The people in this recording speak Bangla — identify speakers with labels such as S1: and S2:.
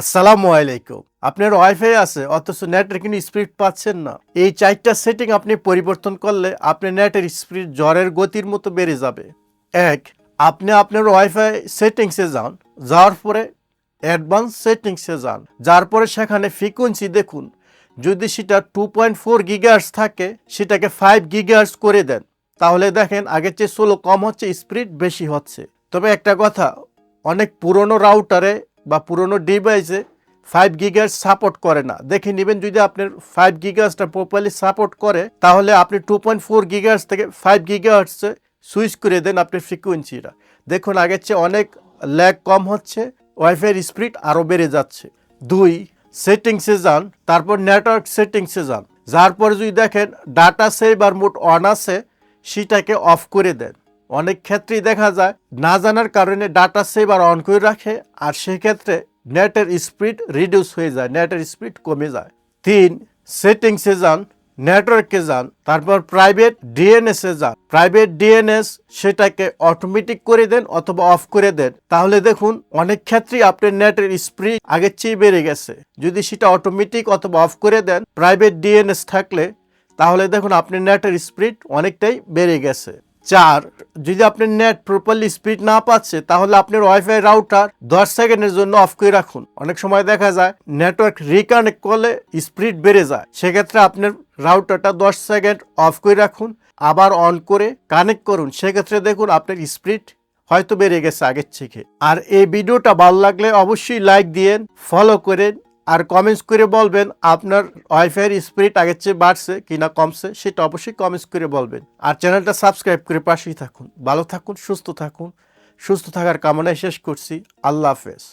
S1: আসসালামু আলাইকুম। আপনার ওয়াইফাই আছে, অথচ নেটের কিন্তু স্পিড পাচ্ছেন না। এই চারটা সেটিং আপনি পরিবর্তন করলে আপনার নেটের স্পিড জ্বরের গতির মতো বেড়ে যাবে। এক, আপনি আপনার ওয়াইফাই সেটিংসে যান, যাওয়ার পরে অ্যাডভান্স সেটিংসে যান। যার পরে সেখানে ফ্রিকোয়েন্সি দেখুন। যদি সেটা টু পয়েন্ট ফোর গিগার্স থাকে, সেটাকে ফাইভ গিগার্স করে দেন। তাহলে দেখেন আগের চেয়ে স্লো কম হচ্ছে স্পিড বেশি হচ্ছে। তবে একটা কথা, অনেক পুরনো রাউটারে বা পুরনো ডিভাইসে ফাইভ গিগার্স সাপোর্ট করে না। দেখে নেবেন যদি আপনার ফাইভ গিগার্সটা প্রপারলি সাপোর্ট করে, তাহলে আপনি টু পয়েন্ট ফোর গিগার্স থেকে ফাইভ গিগার্সে সুইচ করে দেন আপনার ফ্রিকুয়েন্সিটা দেখুন, আগের চেয়ে অনেক ল্যাগ কম হচ্ছে ওয়াইফাইয়ের স্পিড আরও বেড়ে যাচ্ছে। দুই সেটিংসে যান, তারপর নেটওয়ার্ক সেটিংসে যান। যার পরে যদি দেখেন ডাটা সেভ আর মোট অন আছে, সেটাকে অফ করে দেন। অনেক ক্ষেত্রেই দেখা যায়, না জানার কারণে ডাটা সেভ আর অন করে রাখে, আর সেক্ষেত্রে নেটের স্পিড রিডিউস হয়ে যায়, নেটের স্পিড কমে যায়। তিন সেটিংসে যান নেটওয়ার্কে যান, তারপর প্রাইভেট ডিএনএসে যান। প্রাইভেট ডিএনএস সেটাকে অটোমেটিক করে দেন অথবা অফ করে দেন। তাহলে দেখুন, অনেক ক্ষেত্রেই আপনার নেটের স্পিড আগের চেয়ে বেড়ে গেছে। যদি সেটা অটোমেটিক অথবা অফ করে দেন প্রাইভেট ডিএনএস থাকলে, তাহলে দেখুন, আপনার নেটের স্পিড অনেকটাই বেড়ে গেছে। চার, যদি আপনার নেট প্রপারলি স্পিড না পাচ্ছে, তাহলে আপনার ওয়াইফাই রাউটার দশ সেকেন্ডের জন্য অফ করে রাখুন। অনেক সময় দেখা যায় নেটওয়ার্ক রিকানেক্ট করলে স্পিড বেড়ে যায়। সেক্ষেত্রে আপনার রাউটারটা দশ সেকেন্ড অফ করে রাখুন, আবার অন করে কানেক্ট করুন। সেক্ষেত্রে দেখুন আপনার স্পিড হয়তো বেড়ে গেছে আগের থেকে। আর এই ভিডিওটা ভালো লাগলে অবশ্যই লাইক দিয়েন ফলো করেন আর কমেন্টস করে বলবেন আপনার ওয়াইফাইয়ের স্পিড আগের চেয়ে বাড়ছে কি না কমছে, সেটা অবশ্যই কমেন্টস করে বলবেন। আর চ্যানেলটা সাবস্ক্রাইব করে পাশেই থাকুন। ভালো থাকুন, সুস্থ থাকুন। সুস্থ থাকার কামনায় শেষ করছি। আল্লাহ হাফেজ।